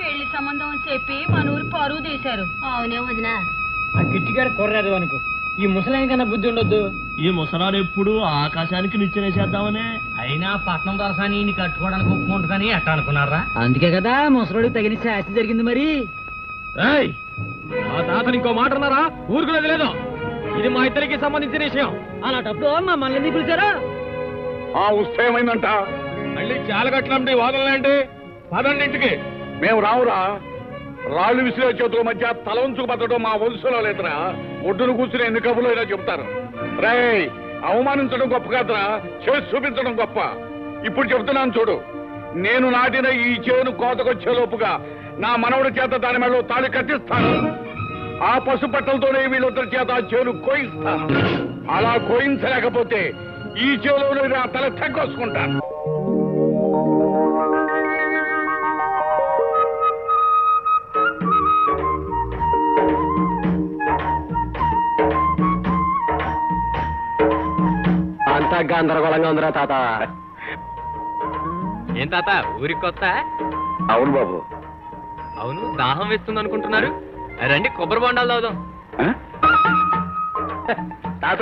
పెళ్ళి సంబంధం చెప్పి మన ఊరి పరువు తీశారు. అవునే వదినా. ఆ గిట్టిగాడు కొర్రాదు అనుకో. ఈ ముసలాయన కన్నా బుద్ధి ఉండొద్దు. ఈ ముసలాడు ఎప్పుడు ఆకాశానికి నిచ్చెనేసేద్దామని అయినా పట్నం దొరసాని ఈయన కట్టుకోవడానికి ఒప్పుకుంటుందని ఎట్ట అనుకున్నారా? అందుకే కదా ముసలోడికి తగిన శాస్తి జరిగింది మరి. మా తాతని ఇంకో మాట అన్నారా? ఊరుకునేది లేదు ఇది మా ఇద్దరికి సంబంధించిన విషయం. అలాంటప్పుడు మా మళ్ళీ పిలిచారా? ఆ వస్తే ఏమైందంట మళ్ళీ చాలగట్లండి వాదనలేంటి? పదండి ఇంటికి మేము రావురా. రాళ్ళు విసిరే చేతుల మధ్య తల ఉంచుకు బతకడం మా వంశంలో లేదురా. ఒడ్డును కూర్చుని ఎన్ని కబులు ఇలా చెప్తారు రేయ్ అవమానించడం గొప్ప కాదురా. చేసి చూపించడం గొప్ప. ఇప్పుడు చెప్తున్నాను చూడు. నేను నాటిన ఈ చేను కోతకొచ్చే లోపుగా నా మనవడి చేత దాని మెడలో తాళి కట్టిస్తాను. ఆ పసుపట్టలతోనే వీళ్ళొద్దరి చేత ఆ చేను కోయిస్తాను. అలా కోయించలేకపోతే ఈ చేలో నా తల తగ్గొసుకుంటాను. గందరగోళంగా ఉందిరా తాత. ఏం తాత ఊరికి కొత్త అవును బాబు. అవును దాహం వేస్తుంది అనుకుంటున్నారు రండి కొబ్బరి బొండాలు తాగుదాం. తాత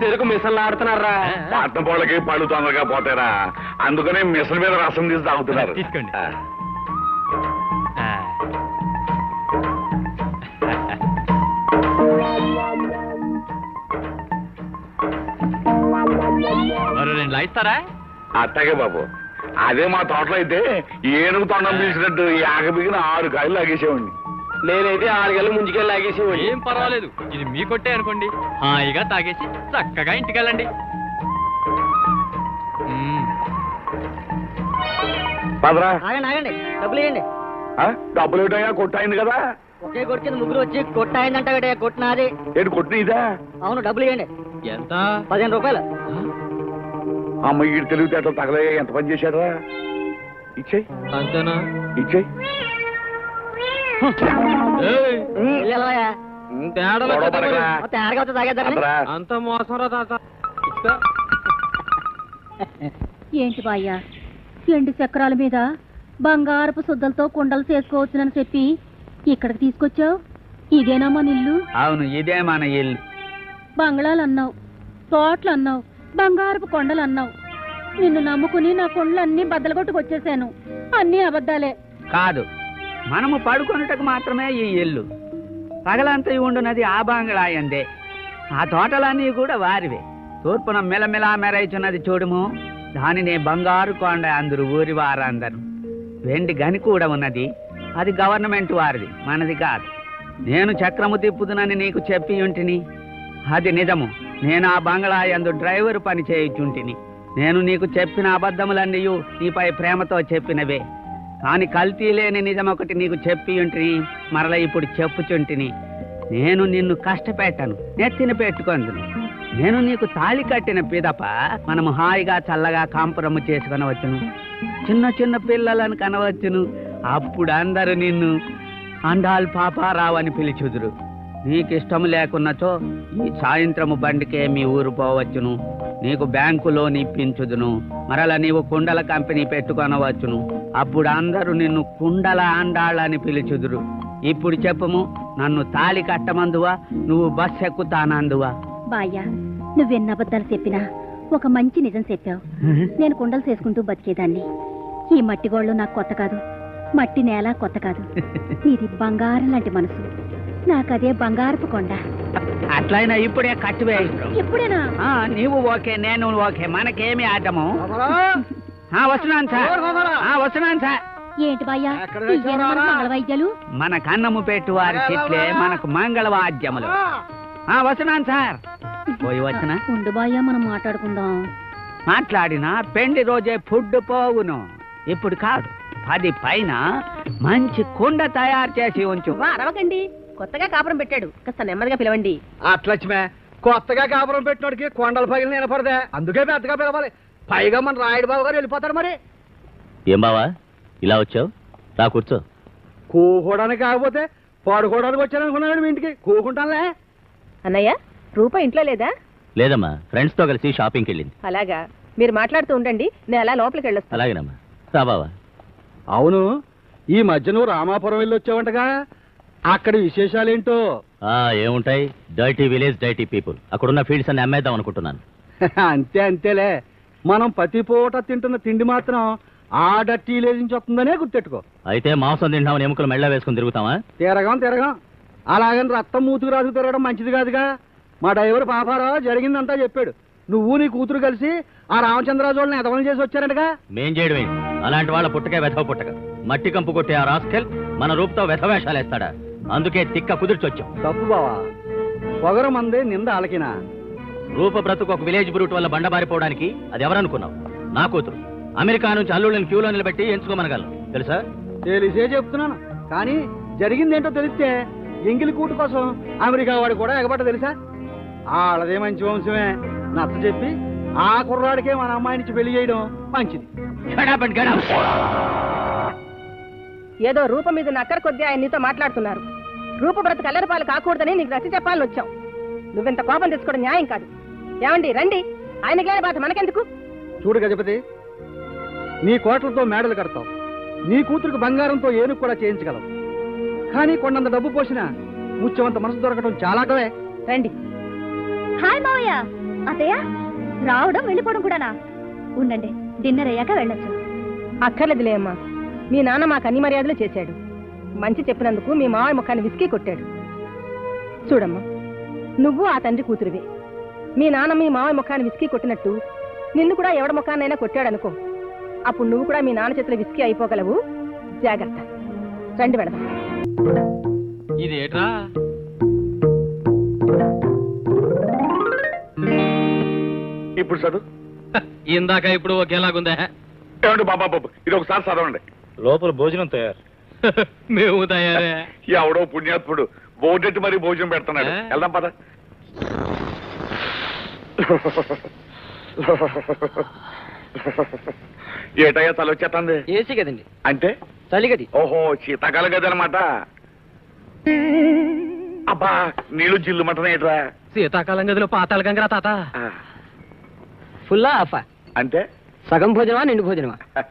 చెరుకు మిషన్లు ఆడుతున్నారా పట్నం పోళ్ళకి పళ్ళు తొందరగా పోతారా అందుకనే మిషన్ మీద రసం తీసి తాగుతున్నారు. తీసుకోండి. లాయిస్తారా అట్టగే బాబు అదే మా తోటలో అయితే ఏనుగు తొండం పీల్చినట్టు యాగ బిగిన ఆరు కాయలు లాగేసేవాడిని. నేనైతే ఆరుగేళ్ళు ముందుకెళ్ళి లాగేసి ఏం పర్వాలేదు ఇది మీ కొట్టే అనుకోండి. హాయిగా తాగేసి చక్కగా ఇంటికి వెళ్ళండి. మ్మ్. పదరా ఆగండి ఆగండి డబ్బులు ఇవ్వండి. ఆ? డబ్బులు ఏటయ్యా కొట్టయింది కదా. ఒకే కొట్టు కింద ముగ్గురు వచ్చి కొట్టాయిందంట కొట్టు నాది ఏంటి కొట్టిన ఇదా? అవును డబ్బులు ఇవ్వండి. ఎంత? పదిహేను రూపాయలు. అమ్మ ఈ తెలివితేటలు తగలయ్యా ఎంత పని చేశారా ఇచ్చేయి. అంతేనా? ఇచ్చేయి. అంత మోసం. ఏంటి బాయ్యా? ఎండు చక్రాల మీద బంగారపు శుద్ధలతో కుండలు చేసుకోవచ్చునని చెప్పి ఇక్కడికి తీసుకొచ్చావు? ఇదేనా మన ఇల్లు అవును ఇదే మన ఇల్లు. బంగ్లాలు అన్నావు తోటలు అన్నావు బంగారపు కొండలు అన్నావు నిన్ను నమ్ముకుని నా కొండలు అన్ని బద్దలగొట్టుకొచ్చేసాను. అన్ని అబద్ధాలే. కాదు. మనము పడుకొనుటకు మాత్రమే ఈ ఇల్లు. పగలంతా ఉండునది ఆ బాంగ్లాయందే. ఆ తోటలన్నీ కూడా వారివే. తూర్పున మెలమెలా మెరైచున్నది చూడుము. దానినే బంగారు కొండ అందరు ఊరి వారందరు. వెండి గని కూడా ఉన్నది. అది గవర్నమెంట్ వారిది మనది కాదు. నేను చక్రము తిప్పుదునని నీకు చెప్పి ఉంటిని. అది నిజము. నేను ఆ బంగ్లా యందు డ్రైవర్ పని చేయుచుంటిని. నేను నీకు చెప్పిన అబద్ధములన్నీ నీపై ప్రేమతో చెప్పినవే. కాని కల్తీ లేని నిజం ఒకటి నీకు చెప్పి ఉంటిని మరల ఇప్పుడు చెప్పుచుంటిని. నేను నిన్ను కష్టపెట్టను నెత్తిన పెట్టుకొందును. నేను నీకు తాళి కట్టిన పిదప మనము హాయిగా చల్లగా కాంపురము చేసుకొనవచ్చును చిన్న చిన్న పిల్లలను కనవచ్చును. అప్పుడు అందరూ నిన్ను అండాల్ పాపారావు అని పిలిచుదురు. నీకు ఇష్టం లేకున్నచో ఈ సాయంత్రము బండికే మీ ఊరు పోవచ్చును. నీకు బ్యాంకులో ఇప్పించుదును మరల నీవు కుండల కంపెనీ పెట్టుకొనవచ్చును. అప్పుడు అందరూ నిన్ను కుండల అండాళ్ళని పిలుచుదురు. ఇప్పుడు చెప్పుము నన్ను తాళి కట్టమందువా నువ్వు బస్ ఎక్కుతానందువా? బాయ్యా నువ్వెన్ని అబద్ధాలు చెప్పినా ఒక మంచి నిజం చెప్పావు. నేను కుండలు చేసుకుంటూ బతికేదాన్ని. ఈ మట్టి గోళ్ళు నాకు కొత్త కాదు. మట్టి నేల కొత్త కాదు. ఇది బంగారం లాంటి మనసు. నాకదే బంగారపు కొండ. అట్లయినా ఇప్పుడే కట్టువే ఎప్పుడేనా ఆ, నీవు ఓకే నేను ఓకే మనకేమి ఆటము. వస్తున్నాను సార్. వస్తున్నాను సార్. ఏంటి బాయ్యా మన మంగళ వైద్యాలు మన కన్నము పెట్టు వారి చెట్లే మనకు మంగళవాద్యములు. ఆ, వస్తున్నాను సార్. పోయి వచ్చిన. ఉండు బాయ్యా మనం మాట్లాడుకుందాం. మాట్లాడిన పెండి రోజే ఫుడ్ పోవును. ఇప్పుడు కాదు పది పైన మంచి కుండ తయారు చేసి ఉంచు. అరవకండి కొత్తగా కాపురం పెట్టాడు. కాస్త నెమ్మదిగా పిలవండి. అట్లచ్మే కొత్తగా కాపురం పెట్టినోడికి కొండల పగిలి నిలబడదే. అందుకే పెద్దగా పిలవాలి. పైగా మన రాయుడు బాబు గారు వెళ్ళిపోతారు మరి. ఏం బావా? ఇలా వచ్చావు? రా కూర్చో. కూకోవడానికి కాకపోతే పడుకోవడానికి వచ్చాననుకున్నాడు మీ ఇంటికి. కూకుంటానులే. అన్నయ్య రూప ఇంట్లో లేదా? లేదమ్మా ఫ్రెండ్స్తో కలిసి షాపింగ్కి వెళ్ళింది. అలాగా. మీరు మాట్లాడుతూ ఉండండి నేను అలా లోపలికి వెళ్ళొస్తాను. అలాగేనమ్మా. రా బావా. అవును ఈ మధ్య నువ్వు రామాపురం వెళ్ళి వచ్చావంటగా అక్కడి విశేషాలేంటో? ఏముంటాయి? డైటీ విలేజ్ డైటీ పీపుల్ అక్కడున్న ఫీల్డ్స్ అన్ని అమ్మేద్దాం అనుకుంటున్నాను. అంతే అంతేలే. మనం ప్రతి పూట తింటున్న తిండి మాత్రం ఆ డర్టీ విలేజ్ నుంచి వస్తుందనే గుర్తెట్టుకో. అయితే మాంసం తింటామని ఎముకలు మెళ్ళ వేసుకుని తిరుగుతామా తిరగం తిరగం. అలాగని రక్తం మూతుకు రాజు తిరగడం మంచిది కాదుగా. మా డ్రైవర్ పాపారావు జరిగిందంతా చెప్పాడు. నువ్వు నీ కూతురు కలిసి ఆ రామచంద్రరాజు వాళ్ళని ఎదవలు చేసి వచ్చారంటగా? మేం చేయడం ఏంటి అలాంటి వాళ్ళ పుట్టకే వెధవ పుట్టక. మట్టి కంపు కొట్టే ఆ రాస్కెల్ మన రూపుతో వెధవేషాలు వేస్తాడా అందుకే తిక్క కుదిర్చొచ్చాం తప్పు బావా. పొగరు మందే నింద అలకినా రూప బ్రతుకు ఒక విలేజ్ బ్రూట్ వల్ల బండబారిపోవడానికి అది ఎవరనుకున్నావు? నా కూతురు. అమెరికా నుంచి అల్లుళ్ళని క్యూలో నిలబెట్టి ఎంచుకోమనగలను. తెలుసా? తెలిసే చెప్తున్నాను. కానీ జరిగిందేంటో తెలిస్తే ఎంగిలి కూటు కోసం అమెరికా వాడు కూడా ఎగబట్ట తెలుసా? వాళ్ళదే మంచి వంశమే. నచ్చ చెప్పి ఆ కుర్రాడికే మన అమ్మాయి నుంచి పెళ్ళి చేయడం మంచిది. ఏదో రూపం మీద నక్కర కొద్దీ ఆయన నీతో మాట్లాడుతున్నారు. రూప బ్రత కల్లరపాలు కాకూడదని నీకు రసి చెప్పాలని వచ్చాం నువ్వెంత కోపం తెచ్చుకోవడం న్యాయం కాదు. ఏమండి రండి. ఆయనకి లేని బాధ మనకెందుకు? చూడు గజపతి నీ కోట్లతో మేడలు కడతావు. నీ కూతురికి బంగారంతో ఏనుగు కూడా చేయించగలవు. కానీ కొండంత డబ్బు పోసినా ముత్యమంత మనసు దొరకడం చాలా కవే రండి. హాయ్ మావయ్య. అత్తయ్య రావడం వెళ్ళిపోవడం కూడానా? ఉండండి డిన్నర్ అయ్యాక వెళ్ళొచ్చు. అక్కర్లేదులే అమ్మా. మీ నాన్న మాకు అన్ని మర్యాదలు చేశాడు. మంచి చెప్పినందుకు మీ మావయ్య ముఖాన్ని విసికి కొట్టాడు. చూడమ్మా నువ్వు ఆ తండ్రి కూతురివి. మీ నాన్న మీ మావయ్య ముఖాన్ని విసికి కొట్టినట్టు నిన్ను కూడా ఎవడ ముఖాన్నైనా కొట్టాడనుకో. అప్పుడు నువ్వు కూడా మీ నాన్న చేతిలో విసికి అయిపోగలవు. జాగ్రత్త. రండి వెళదాం ఇది ఏట్రా ఇప్పుడు చదువు. ఇందాక ఇప్పుడు ఒకేలాగుందా. ఏమండి బాబా బాబు ఇది ఒకసారి చదవండి. లోపల భోజనం తయారు. మేము తయారే. ఎవడో పుణ్యాత్ముడు. బోర్డెట్టి మరీ భోజనం పెడుతున్నాడు? వెళ్దాం పద. ఏటయ్యా తల వచ్చేస్తుంది ఏసీ కదండి. అంటే? చలిగది ఓహో శీతాకాలం గదనమాట అబ్బా నీళ్ళు జిల్లు మటన్ ఏట్రా? శీతాకాలం గదిలో పాతాళ గంగరా తాత. ఫుల్లా ఆఫా. అంటే? సగం భోజనమా నిండు భోజనమా?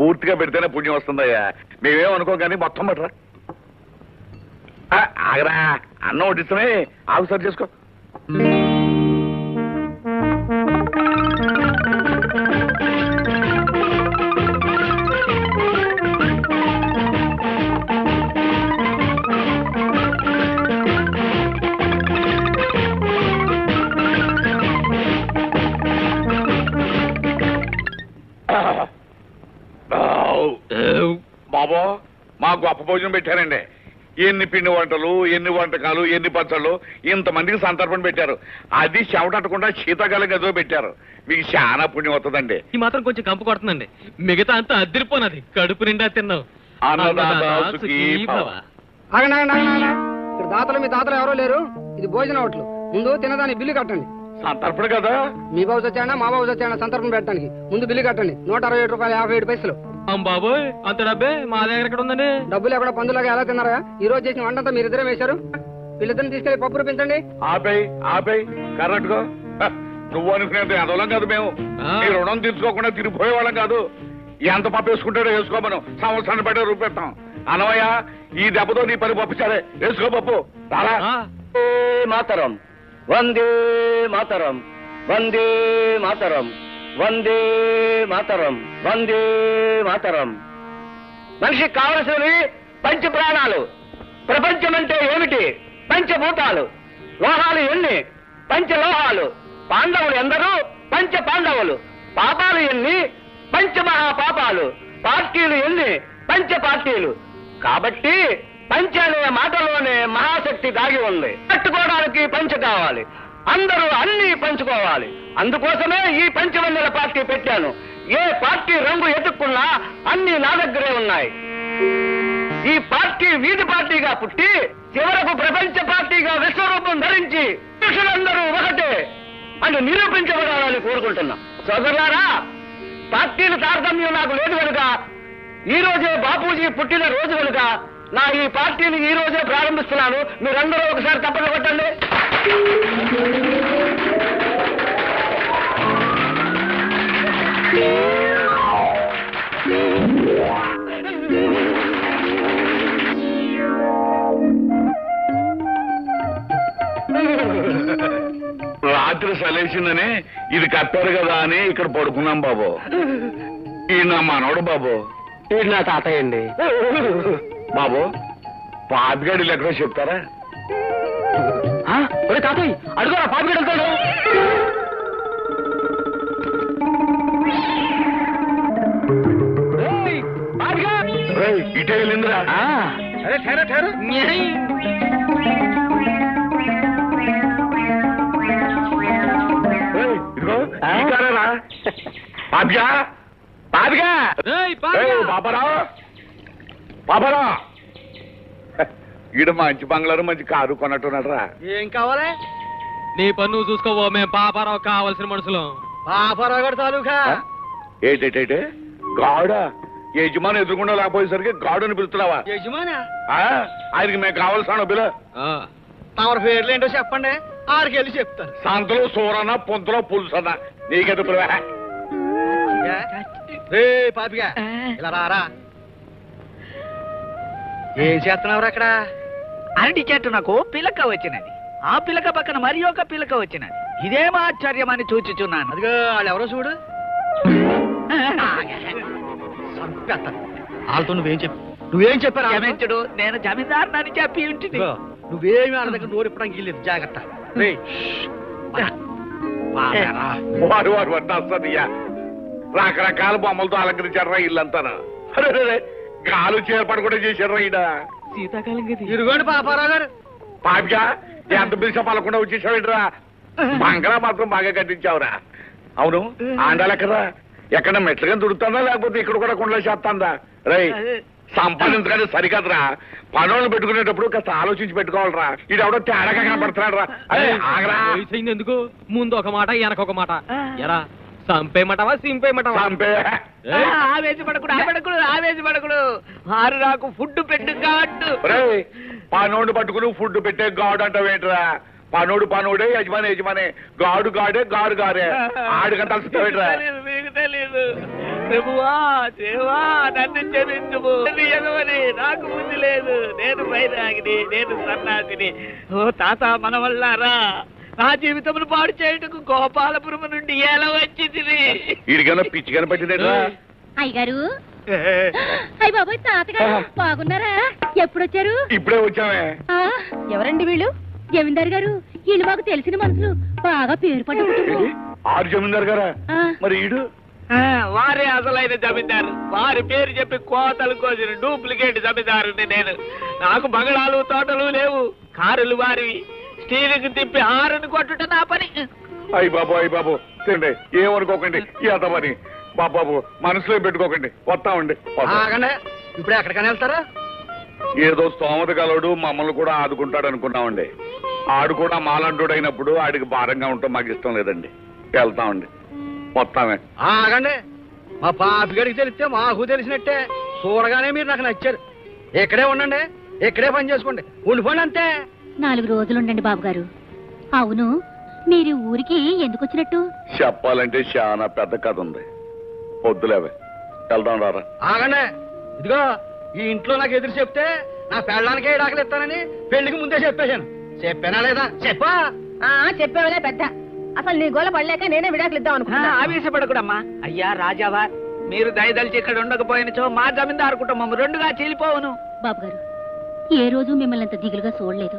పూర్తిగా పెడితేనే పుణ్యం వస్తుందయ్యా. మేమేం అనుకో మొత్తం పట్టరా ఆగరా. అన్నం వడ్డిస్తామే ఆకు సరి చేసుకో. భోజనం పెట్టారండి. ఎన్ని పిండి వంటలు ఎన్ని వంటకాలు ఎన్ని పచ్చళ్ళు ఇంతమందికి సంతర్పణ పెట్టారు. అది చెమటట్టకుండా శీతాకాలం గదిలో పెట్టారు. మీకు చాలా పుణ్యం వస్తుందండి. ఈ మాత్రం కొంచెం కంపు కొడుతుందండి. మిగతా అంతా అద్దరిపోనది. కడుపు నిండా తిన్నావు. ఇక్కడ దాతలు మీ దాతలు ఎవరో లేరు. ఇది భోజన హోటల్. ముందు తినదాని బిల్లు కట్టండి. సంతర్పణ కదా? మీ బాబు వచ్చాడా మా బాబు వచ్చాడా సంతర్పణ పెట్టడానికి ముందు బిల్లు కట్టండి. నూట అరవై ఏడు రూపాయలు యాభై ఏడు పైసలు. అమ్మ బాబోయ్ అంత డబ్బే మా దగ్గర ఎక్కడ ఉందండి? డబ్బులు ఎక్కడ పందులాగా ఎలా తిన్నారా? ఈ రోజు చేసిన వంటంతా మీరిద్దరే వేశారు. వీళ్ళిద్దరిని తీసుకెళ్ళి పప్పు రూపించండి. ఆపేయ్ ఆపేయ్ కరెక్ట్గా నువ్వు అనుకునేది అదోలం కాదు మేము. ఆ. నీ రుణం తీర్చుకోకుండా తిరిగిపోయే వాళ్ళం కాదు. ఎంత పప్పు వేసుకుంటాడో వేసుకోమను సంవత్సరాన్ని బట్టే రూపెడతాం అనవయ్య ఈ దెబ్బతో నీ పని పంపించారే వేసుకో పప్పు. రాలా మాతరం. వందే మాతరం. వందే మాతరం. వందే మాతరం వందే మాతరం. మనిషికి కావలసినవి పంచ ప్రాణాలు ప్రపంచం అంటే ఏమిటి? పంచభూతాలు. లోహాలు ఎన్ని? పంచలోహాలు. పాండవులు ఎందరూ? పంచ పాండవులు పాపాలు ఎన్ని? పంచమహాపాపాలు. పార్టీలు ఎన్ని? పంచ పార్టీలు కాబట్టి పంచ అనే మాటలోనే మహాశక్తి దాగి ఉంది. పట్టుకోవడానికి పంచ కావాలి. అందరూ అన్ని పంచుకోవాలి. అందుకోసమే ఈ పంచవన్నెల పార్టీ పెట్టాను. ఏ పార్టీ రంగు ఎదుక్కున్నా అన్ని నా దగ్గరే ఉన్నాయి. ఈ పార్టీ వీధి పార్టీగా పుట్టి చివరకు ప్రపంచ పార్టీగా విశ్వరూపం ధరించి పురుషులందరూ ఒకటే అని నిరూపించబడాలని కోరుకుంటున్నా. సోదరులారా పార్టీల తారతమ్యం నాకు లేదు కనుక ఈ రోజే బాపూజీ పుట్టిన రోజు కనుక నా ఈ పార్టీని ఈ రోజే ప్రారంభిస్తున్నాను. మీరందరూ ఒకసారి తప్పక కొట్టండి. రాత్రి సలేసిందనే ఇది కట్టారు కదా అని ఇక్కడ పడుకున్నాం బాబు. ఈ నా మనవడు బాబు. ఈ నా తాతయ్య అండి. బాబు పాపిగాడిలు లెక్కడో చెప్తారా? తాతయ్య అడుగురా పాపిగాడు ఇటే వెళ్ళిందిరా. అరే ఠేరా ఠేరు. ఇదిగో ఈ బాబారా. ఈడ మంచి బంగ్లారు మంచి కారు కొన్నట్టున్నాడు రా. ఏం కావాలి? నీ పన్ను చూసుకోవో మేము పాపారావు కావాల్సిన మనుషులు. పాపారావు గారి తాలూకా? ఏంటేంటే గాడ? యజమాని ఎదురుకుండా లేకపోయేసరికి గాడుని పిలుస్తున్నావా? యజమానా? ఆ? ఆయనకి మేము కావాల్సిన బిల ఆ, తమరి పేర్లు ఏంటో చెప్పండి. ఆడికి వెళ్ళి చెప్తాను సంతలో సూరన్న పొంతలో పులుసన్న. పిలువా? రే పాపిగా. ఇలా రారా ఏం చేస్తున్నావు అక్కడ? అరటి చెట్టు నాకు పిలక వచ్చినది. ఆ పిలక పక్కన మరి ఒక పిలక వచ్చినది. ఇదేం ఆశ్చర్యం అని చూచుచున్నాను అదిగో వాళ్ళు ఎవరో చూడు చంపేస్తాను వాళ్ళతో నువ్వేం చెప్పు. నువ్వేం చెప్పారు? క్షమించుడు నేను జమీందారునని చెప్పి ఉంటుంది. నువ్వేమి వాళ్ళ దగ్గర నోరు ఇప్పడానికి వెళ్ళలేదు జాగ్రత్త. వారు వారు వస్తాయ్యా రకరకాల బొమ్మలతో అలంకరించారా ఇల్లంతా గాలు చేర్పాటు కూడా చేశారా ఈడ. శీతాకాలం గది ఇదిగోండి పాపారావు గారు. పాపిగా ఎంత పిలిచా పలకుండా వచ్చేసావేంట్రా? బంగళా మాత్రం బాగా కట్టించావురా. అవును ఆండాలెక్కరా ఎక్కడ మెట్లుగా దుడుతుందా లేకపోతే ఇక్కడ కూడా కుండలో చేస్తాందా? రై సంపాదించగానే సరికదరా. పనులను పెట్టుకునేటప్పుడు కాస్త ఆలోచించి పెట్టుకోవాలరా. ఇది ఎవడో తేడాగా కనపడుతున్నాడు రా అదే. ఆగరా. వయసు అయింది ఎందుకు ముందు ఒక మాట వెనక ఒక మాట. ఎరా సంపేయమంటావా సింపేయమంటావా చంపే. ఆవేశపడకుడు ఆవేశపడకుడు. ఆవేశపడకుడు నాకు ఫుడ్ పెట్టు కాటు రేయ్ పనోడు పట్టుకుని ఫుడ్ పెట్టే గాడు అంటావేంట్రా? పనోడు పనోడే యజమాని యజమాని. గాడు గాడే గారు గారే. ఆడికంత అలసిపోయేట్రా మీకు తెలీదు. ప్రభువా దేవా నన్ను క్షమించుము. ఎగవని నాకు బుద్ధి లేదు. నేను వైరాగిని నేను సన్నాసిని. ఓ తాత మన వల్ల రా. నా జీవితమును పాడు చేయుటకు గోపాలపురం నుండి ఎలా వచ్చింది? వీడికైనా పిచ్చి కనపట్టిందేట్రా అయ్యగారు. అయ్య బాబాయ్ తాతగారు బాగున్నారా? ఎప్పుడొచ్చారు? ఇప్పుడే వచ్చామే. ఆ, ఎవరండి వీళ్ళు? జమీందార్ గారు. వీళ్ళు మాకు తెలిసిన మనుషులు. బాగా పేరు పడ్డ కుటుంబం. ఆరు జమీందారు గారా? ఆ, మరి ఈడు? వారే అసలైన జమీందారు. వారి పేరు చెప్పి కోతలు కోసిన డూప్లికేట్ జమీందారుని నేను. నాకు బంగళాలు తోటలు లేవు. కారులు వారివి. స్టీరింగ్ తిప్పి హారని కొట్టుట నా పని. అయ్యి బాబు అయ్యి బాబు. తిండి ఏమనుకోకండి ఏతమని బాబాబు మనసులో పెట్టుకోకండి. వస్తామండి. ఇప్పుడు ఎక్కడికైనా వెళ్తారా? ఏదో స్తోమత గలడు మమ్మల్ని కూడా ఆదుకుంటాడు అనుకున్నామండి. ఆడు కూడా మాలంటుడు అయినప్పుడు ఆడికి భారంగా ఉంటాం మాకు ఇష్టం లేదండి. వెళ్తామండి. వస్తామే ఆగండి. మా పాపిగడికి తెలిస్తే మాకు తెలిసినట్టే. చూడగానే మీరు నాకు నచ్చారు. ఇక్కడే ఉండండి. ఇక్కడే పని చేసుకోండి. ఉండిపోండి అంతే. నాలుగు రోజులుండండి బాబు గారు అవును మీరు ఊరికి ఎందుకు వచ్చినట్టు? చెప్పాలంటే చాలా పెద్ద కథ ఉంది. వద్దులేవే వెళ్దాం రారా. ఆగండి. ఇదిగో ఈ ఇంట్లో నాకు ఎదురు చెప్తే నా పెళ్ళానికే ఇడాకలు ఇస్తానని పెళ్ళికి ముందే చెప్పేశాను. చెప్పానా లేదా? చెప్పా. ఆ చెప్పేవలే పెద్ద. అసలు నీ గోల పడలేక నేనే విడాకులు ఇద్దాం అనుకున్నా ఆవేశపడకూడమ్మా. అయ్యా రాజావా మీరు దయదలిచి ఇక్కడ ఉండకపోయినచో మా జమీందారు కుటుంబం రెండుగా చీలిపోవును. బాబు గారు ఏ రోజు మిమ్మల్ని అంత దిగులుగా చూడలేదు.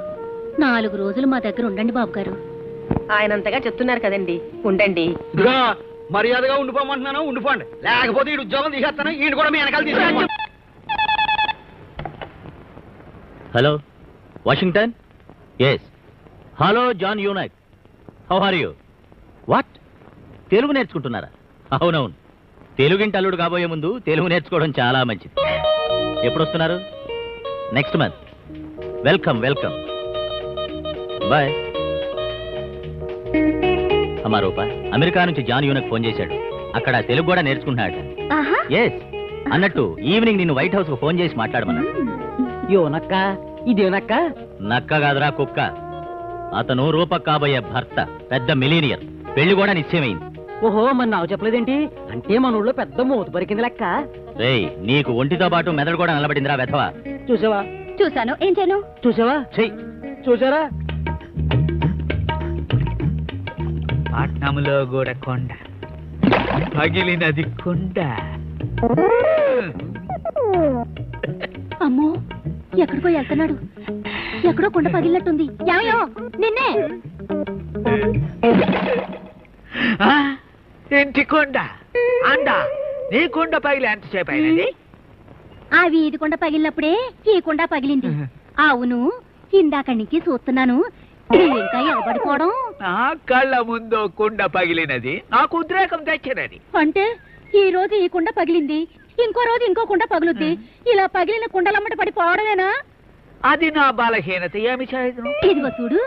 నాలుగు రోజులు మా దగ్గర ఉండండి బాబు గారు ఆయనంతగా చెప్తున్నారు కదండి. ఉండండి. ఇదిగో మర్యాదగా ఉండిపోమంటున్నాను ఉండిపోండి. లేకపోతే ఈ ఉద్యోగం తీసేస్తాను ఈయన కూడా మీ వెనకాల hello Washington? Yes hello John unite how are you what? Telugu నేర్చుకుంటున్నారా? అవునవును. తెలుగింటి అల్లుడు కాబోయే ముందు తెలుగు నేర్చుకోవడం చాలా మంచిది. ఎప్పుడు వస్తున్నారు next month welcome welcome bye అమ్మా రూప అమెరికా నుంచి జాన్ యూనక్ ఫోన్ చేశాడు. అక్కడ తెలుగు కూడా నేర్చుకుంటున్నాడు. ఎస్ అన్నట్టు ఈవినింగ్ నిన్ను వైట్ హౌస్కు ఫోన్ చేసి మాట్లాడమన్నాడు. యోనక్క ఇదేనక్క నక్క కాదురా కుక్క. అతను రూపక్ కాబోయే భర్త పెద్ద మిలీనియర్. పెళ్ళి కూడా నిశ్చయమైంది. ఓహో మన నాకు చెప్పలేదేంటి? అంటే మన ఊళ్ళో పెద్ద మూత పరికింది లెక్క. రేయ్ నీకు ఒంటితో పాటు మెదడు కూడా నిలబడిందిరా వెధవా. చూసావా? చూశాను. ఏం చేయను? చూసావా? చెయ్యి చూసారా? పట్నంలో కూడా కొండ. పగిలినది కొండ. అమ్మో ఎక్కడికో వెళ్తున్నాడు. ఎక్కడో కుండ పగిలినట్టుంది. యాయో నిన్నే? ఇంటి కొండ? అండ? నీ కొండ పగిలి ఎంతసేపు అయినది? ఆ వీధి కుండ పగిలినప్పుడే ఈ కుండ పగిలింది. అవును ఇందాక నుంచి చూస్తున్నాను. ఇంకా ఎగబడిపోవడం. నా కళ్ళ ముందు కుండ పగిలినది. నాకు ఉద్రేకం తెచ్చినది. అంటే ఈ రోజు ఈ కుండ పగిలింది. ఇంకో రోజు ఇంకో కుండ పగులుద్ది. ఇలా పగిలిన కుండలమ్మట పడి పోవడమేనా అది నా బలహీనత. ఏమి చేయదు ఇదిగో చూడు.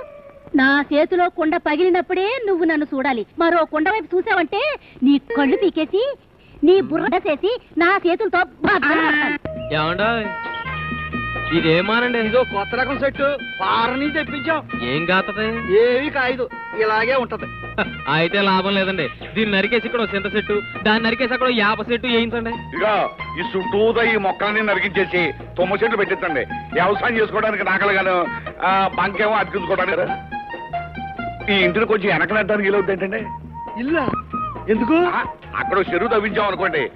నా చేతిలో కుండ పగిలినప్పుడే నువ్వు నన్ను చూడాలి. మరో కుండ వైపు చూసావంటే నీ కళ్ళు పీకేసి నీ బుర్ర చేసి నా చేతులతో బద్దలు కొడతాను. ఏమండో? ఇదేమానండి? ఇదో కొత్త రకం సెట్ పారని తెప్పించాం. ఏం కాతది ఏవి కాయదు. ఇలాగే ఉంటది. అయితే లాభం లేదండి. దీన్ని నరికేసి ఇక్కడ చింత చెట్టు. దాన్ని నరికేసి అక్కడ యాప చెట్టు వేయించండి. ఇక ఈ చుట్టూతా ఈ మొక్కల్ని నరికించేసి తుమ్మ చెట్లు పెట్టించండి. వ్యవసాయం చేసుకోవడానికి నాకలుగాను బంకేమో అతికించుకోవడానికి ఈ ఇంటిని కొంచెం వెనకనడానికి ఇలా ఏంటండి? ఇల్లా? ఎందుకు? అక్కడ చెరువు తవ్వించాం అనుకోండి.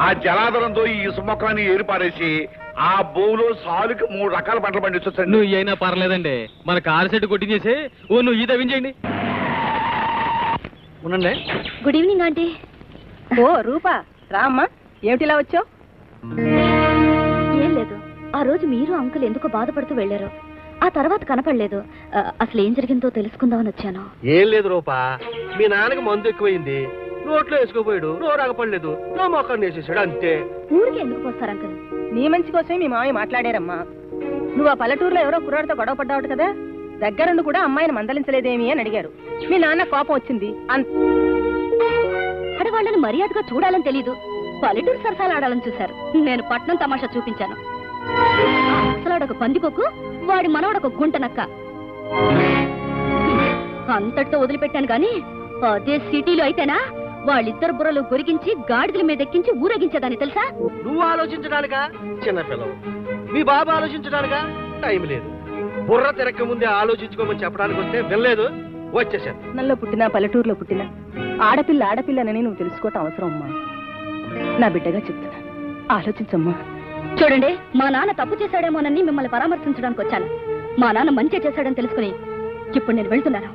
ఆ జలాధారంతో ఈ ఇసుక మొక్కలని ఏరిపారేసి ఆ బోవులో సాలుకి మూడు రకాల పంటలు పండించొచ్చండి నువ్వు అయినా పర్లేదండి. మన కారు చెట్టు కొట్టించేసి ఓ నువ్వు ఈ తవ్వించేయండి. ఉండండి. Good evening aunty. ఓ రూపా రామ్మా. ఏమిటిలా వచ్చావు? ఏం లేదు. ఆ రోజు మీరు అంకుల్ ఎందుకో బాధపడుతూ వెళ్ళారు. ఆ తర్వాత కనపడలేదు. అసలు ఏం జరిగిందో తెలుసుకుందామని వచ్చాను. ఏం లేదు రూపా. మీ నాన్నకి మందు ఎక్కువైంది. నోట్లో వేసుకోపోయాడు. నోరు ఆగపడలేదు. నా మొక్కను వేసేసాడు అంతే. ఊరికి ఎందుకు పోస్తారు అంకుల్? నీ మంచి కోసమే మీ మామయ్య మాట్లాడారమ్మా. నువ్వు ఆ పల్లెటూరులో ఎవరో కుర్రాడితో గొడవ పడ్డావు కదా? దగ్గరుండి కూడా అమ్మాయిని మందలించలేదేమి అని అడిగారు. మీ నాన్న కోపం వచ్చింది. అంత ఆడవాళ్ళని మర్యాదగా చూడాలని తెలీదు. పల్లెటూరు సరసాలు ఆడాలని చూశారు. నేను పట్నం తమాషా చూపించాను. అసలాడొక పందికొక్కు వాడి మనవడొక గుంట నక్క అంతటితో వదిలిపెట్టాను గాని అదే సిటీలో అయితేనా వాళ్ళిద్దరు బుర్రలు గొరిగించి గాడిదల మీద ఎక్కించి ఊరేగించేదాన్ని తెలుసా? నువ్వు ఆలోచించడానికా? చిన్నపిల్లవు మీ బాబు ఆలోచించడానికా? టైం లేదు. బుర్ర తిరక్క ముందే ఆలోచించుకోమని చెప్పడానికి వస్తే వినలేదు. వచ్చేసాను. పట్నంలో పుట్టినా పల్లెటూరులో పుట్టినా ఆడపిల్ల ఆడపిల్లనని నువ్వు తెలుసుకోవటం అవసరం అమ్మా. నా బిడ్డగా చెప్తున్నా. ఆలోచించమ్మా. చూడండి మా నాన్న తప్పు చేశాడేమోనని మిమ్మల్ని పరామర్శించడానికి వచ్చాను. మా నాన్న మంచి చేశాడని తెలుసుకుని ఇప్పుడు నేను వెళ్తున్నాను.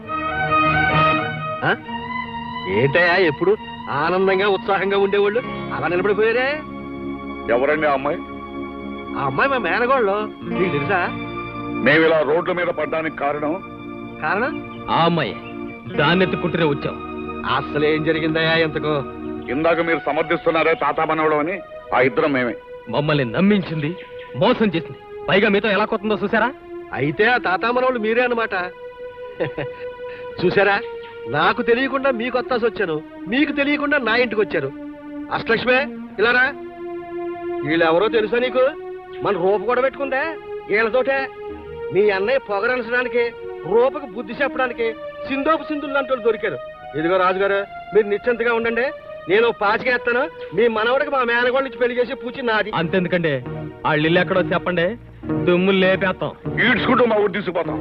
ఆ? ఏంటయ్యా ఎప్పుడు ఆనందంగా ఉత్సాహంగా ఉండేవాళ్ళు? అలా నిలబడిపోయారే? ఎవరండి ఆ అమ్మాయి? ఆ అమ్మాయి మా మేనగోళ్ళు. నీకు తెలుసా? మేము ఇలా రోడ్ల మీద పడ్డానికి కారణం? కారణం? ఆ అమ్మాయి. దాన్ని ఎత్తుకుంటూనే వచ్చాం. అసలు ఏం జరిగిందయ్యా ఎంతకో ఇందాక మీరు సమర్థిస్తున్నారే తాతా మనవడం అని? ఆ ఇద్దరం మేమే. మమ్మల్ని నమ్మించింది మోసం చేసింది. పైగా మీతో ఎలా కొత్తందో చూసారా? అయితే ఆ తాతామనవులు మీరే అన్నమాట. చూసారా? నాకు తెలియకుండా మీకు వత్తాసి వచ్చాను మీకు తెలియకుండా నా ఇంటికి వచ్చారు. అష్టలక్ష్మే ఇలారా వీళ్ళెవరో తెలుసా నీకు? మన రూప కూడా పెట్టుకుందా? వీళ్ళతోటే మీ అన్నయ్య పొగరల్చడానికి రూపకు బుద్ధి చెప్పడానికి సింధోపు సింధులు లాంటి దొరికారు. ఇదిగో రాజుగారు మీరు నిశ్చింతగా ఉండండి. నేను పాచికేస్తాను మీ మనవడికి మా మేనగోళ్ళ నుంచి పెళ్ళి చేసి పూచి నాది. అంతెందుకండి. వాళ్ళ ఇల్లు ఎక్కడో చెప్పండి. దుమ్ములు లేపేస్తాం. ఈడ్చుకుంటూ మా ఊరు తీసుకుపోతాం.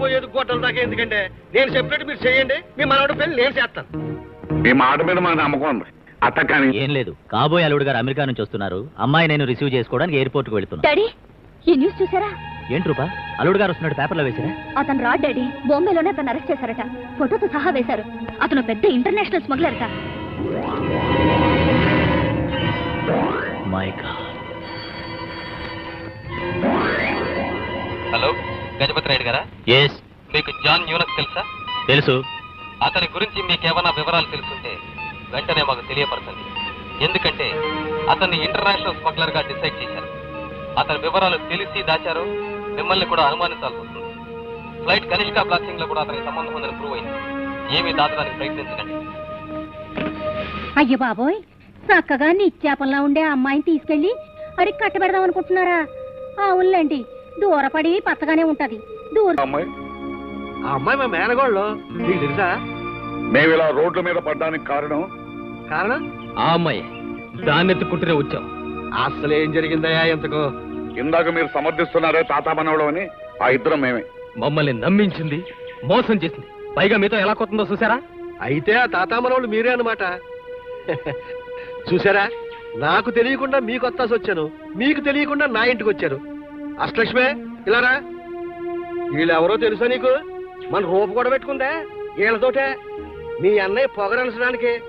పోయేది గొడ్డల దాకా ఎందుకంటే? నేను చెప్పినట్టు మీరు చేయండి. మీ మనవడి పెళ్ళి నేను చేస్తాను. ఈ మాట మీద మన నమ్మకం ఉంది. అట్ట కానీ ఏం లేదు. కాబోయే అల్లుడు గారు అమెరికా నుంచి వస్తున్నారు. అమ్మాయి నేను రిసీవ్ చేసుకోవడానికి ఎయిర్పోర్ట్కు వెళ్తున్నా. డాడీ ఈ న్యూస్ చూసారా? ఏంటి రూపా? అల్లుడు గారు వస్తున్నాడు పేపర్లో వేసిరా అతను రా డాడీ. బాంబేలోనే అతను అరెస్ట్ చేశారట. ఫోటోతో సహా వేశారు. అతను పెద్ద ఇంటర్నేషనల్ స్మగ్లర్ అట మై హలో గజపతి రాయుడు గారా? ఎస్ మీకు జాన్ న్యూనస్ తెలుసా? తెలుసు. అతని గురించి మీకేమైనా వివరాలు తెలుసుంటే వెంటనే మాకు తెలియపరచండి. ఎందుకంటే అతన్ని ఇంటర్నేషనల్ స్మగ్లర్గా డిసైడ్ చేశారు. అతని వివరాలు తెలిసి దాచారు మిమ్మల్ని కూడా అనుమానించాల్సి వస్తుంది. ఫ్లైట్ కనిష్క బ్లాస్టింగ్లో కూడా అతనికి సంబంధం ఉందని ప్రూవ్ అయింది. ఏమీ దాచడానికి ప్రయత్నించకండి. అయ్యో బాబోయ్ చక్కగా నిత్యాపంలా ఉండే అమ్మాయిని తీసుకెళ్ళి అడిగి కట్టబెడదాం అనుకుంటున్నారా? అవునులేండి దూరపడి పచ్చగానే ఉంటది. దూర అమ్మాయి? ఆ అమ్మాయి మా మేనగోళ్ళు. మీకు తెలుసా? మేము ఇలా రోడ్ల మీద పడ్డానికి కారణం? కారణం? ఆ అమ్మాయి. దాన్ని ఎత్తుకుంటూనే వచ్చాం అసలు ఏం జరిగిందయ్యా ఎంతకో ఇందాక మీరు సమర్థిస్తున్నారే తాతా మనవడం అని ఆ ఇద్దరం మేమే. మమ్మల్ని నమ్మించింది మోసం చేసింది. పైగా మీతో ఎలా కొత్తందో చూసారా? అయితే ఆ తాతామనోళ్ళు మీరే అన్నమాట. చూసారా? నాకు తెలియకుండా మీకు వత్తాసి వచ్చాను. మీకు తెలియకుండా నా ఇంటికి వచ్చారు. అష్టలక్ష్మే ఇలారా? వీళ్ళెవరో తెలుసా నీకు? మన రూపు కూడా పెట్టుకుందే? వీళ్ళతోటే? మీ అన్నయ్య పొగరనసడానికి